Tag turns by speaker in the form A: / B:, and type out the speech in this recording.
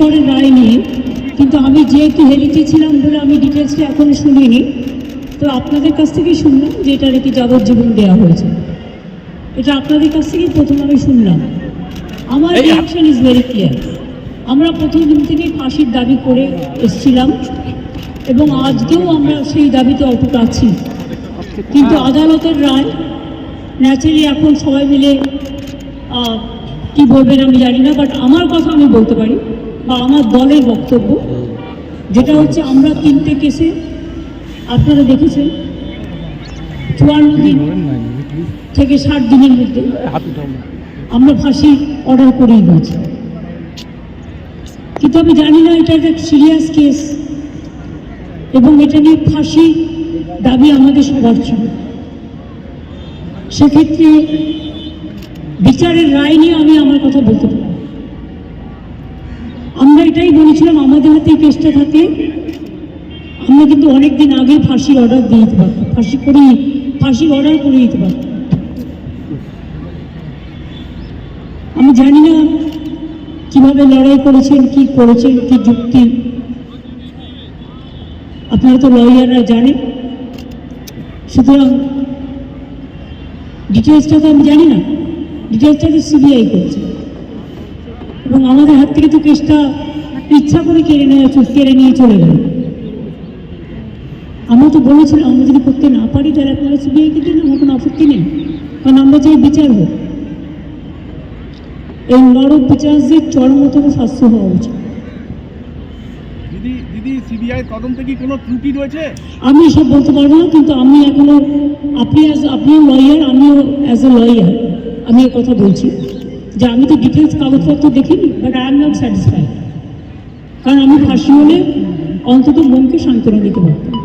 A: করে রায় নিয়ে কিন্তু আমি যেহেতু হেলিতে ছিলাম বলে আমি ডিটেলসটা এখনও শুনিনি তো আপনাদের কাছ থেকেই শুনলাম যে এটা নাকি যাবজ্জীবন দেওয়া হয়েছে। এটা আপনাদের কাছ থেকেই প্রথম আমি শুনলাম। আমার রিয়াকশন ইজ ভেরি ক্লিয়ার আমরা প্রথম দিন থেকেই ফাঁসির দাবি করে এসেছিলাম এবং আজকেও আমরা সেই দাবিতে অটুট আছি। কিন্তু আদালতের রায় ন্যাচারালি এখন সবাই মিলে কি বলবেন আমি জানি না বাট আমার কথা আমি বলতে পারি। বা আমার দলের বক্তব্য যেটা হচ্ছে আমরা তিনটে কেসে আপনারা দেখেছেন চুয়ান্ন দিন থেকে ষাট দিনের মধ্যে আমরা ফাঁসি অর্ডার করেই দিয়েছি। কিন্তু আমি জানি না এটা একটা সিরিয়াস কেস এবং এটা নিয়ে ফাঁসি দাবি আমাদের সবার ছিল। সেক্ষেত্রে বিচারের রায় নিয়ে আমি আমার কথা বলতে পারি এটাই বলেছিলাম, আমাদের হাতে কেসটা থাকে। আমরা কিন্তু অনেকদিন আগে ফাঁসির অর্ডার দিয়ে দিতে পারতাম। ফাঁসি করে ফাঁসির অর্ডার করে দিতে পারতাম। আমি জানি না কীভাবে লড়াই করেছেন, কি করেছেন, কি যুক্তি। আপনারা তো লয়াররা জানেন। সুতরাং ডিটেলসটা তো আমি জানি না। ডিটেলসটা তো সিবিআই করছে। এবং আমাদের হাত থেকে তো কেসটা ইচ্ছা করে কেড়ে নেওয়া কেড়ে নিয়ে চলে গেল আমরা তো বলেছিলাম আমরা যদি করতে না পারি তাহলে আপনারা সিবিআইকে দিন আমার কোনো আপত্তি নেই। কারণ আমরা চাই বিচার হোক। এই নরক বিচারদের চরমতম শাস্তি হওয়া উচিত। আমি সব বলতে পারব না কিন্তু আমি এখনও আপনি আপনিও লয়ার আমিও অ্যাজ এ লয়ার আমি কথা বলছি। যে আমি তো ডিটেলস কাগজপত্র দেখিনি but I am not satisfied কারণ আমি ফাঁসি হলে অন্তত মনকে সান্ত্বনা দিতে পারতাম।